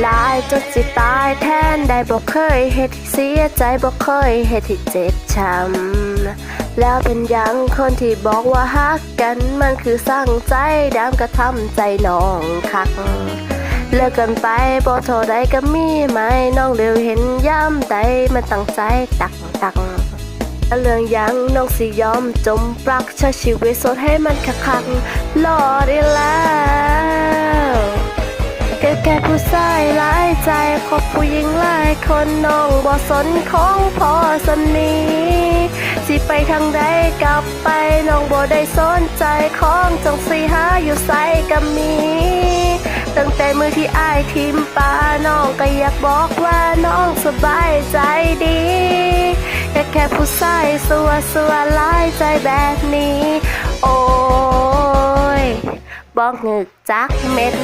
หลายจนสิตายแทนได้บอกเคยเฮ็ดเสียใจบอกเคยเฮ็ดให้เจ็บช้ำแล้วเป็นยังคนที่บอกว่าฮักกันมันคือสร้างใจดำกระทำใจน้องคัก เลิกกันไปบ่เท่าใดก็มีไหมน้องเร็วเห็นย้ำใดมันตั้งใจตักตักเรื่องยังน้องสิยอมจมปลักใช้ชีวิตสดให้มันคักคักรอได้แล้ว แค่ผู้ชายหลายใจคบผู้หญิงหลายคนน้องบ่สนของพ่อสนีสิไปทางใดกลับไปน้องบ่ได้สนใจของจังสีหาอยู่ใส่ก็มี ตั้งแต่มือที่อายทิมปาน้องก็อยากบอกว่าน้องสบายใจดีแค่แค่ผู้ชายสัวสัวหลายใจแบบนี้ โอ้ยบอกงึกจักเม็ด